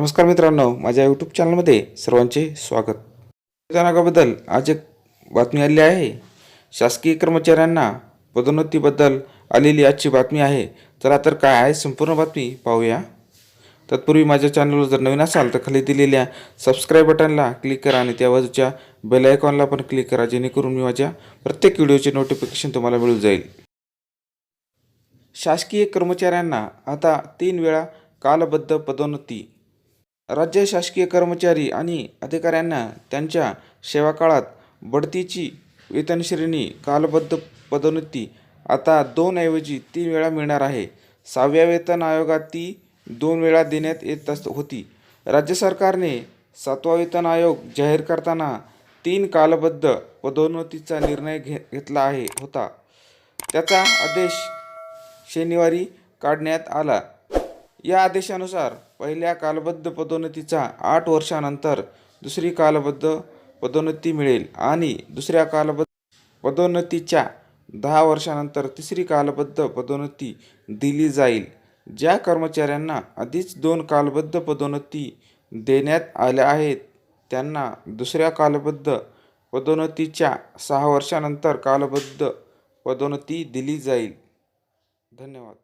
नमस्कार मित्रांनो माझ्या यूट्यूब चॅनलमध्ये सर्वांचे स्वागत. संविधानाबद्दल आज एक बातमी आली आहे. शासकीय कर्मचाऱ्यांना पदोन्नतीबद्दल आलेली आजची बातमी आहे. चला तर काय आहे संपूर्ण बातमी पाहूया. तत्पूर्वी माझ्या चॅनलवर जर नवीन असाल तर खाली दिलेल्या सबस्क्राईब बटनला क्लिक करा आणि त्या बाजूच्या बेल आयकॉनला पण क्लिक करा जेणेकरून मी माझ्या प्रत्येक व्हिडिओचे नोटिफिकेशन तुम्हाला मिळून जाईल. शासकीय कर्मचाऱ्यांना आता तीन वेळा कालबद्ध पदोन्नती राज्य शासकीय कर्मचारी आणि अधिकाऱ्यांना त्यांच्या सेवाकाळात बढतीची वेतनश्रेणी कालबद्ध पदोन्नती आता दोन ऐवजी तीन वेळा मिळणार आहे. सहाव्या वेतन आयोगात ती दोन वेळा देण्यात येत अस होती. राज्य सरकारने सातवा वेतन आयोग जाहीर करताना तीन कालबद्ध पदोन्नतीचा निर्णय घे घेतला आहे होता. त्याचा आदेश शनिवारी काढण्यात आला. या आदेशानुसार पहिल्या कालबद्ध पदोन्नतीचा आठ वर्षानंतर दुसरी कालबद्ध पदोन्नती मिळेल आणि दुसऱ्या कालबद्ध पदोन्नतीच्या दहा वर्षानंतर तिसरी कालबद्ध पदोन्नती दिली जाईल. ज्या कर्मचाऱ्यांना आधीच दोन कालबद्ध पदोन्नती देण्यात आल्या आहेत त्यांना दुसऱ्या कालबद्ध पदोन्नतीच्या सहा वर्षानंतर कालबद्ध पदोन्नती दिली जाईल. धन्यवाद.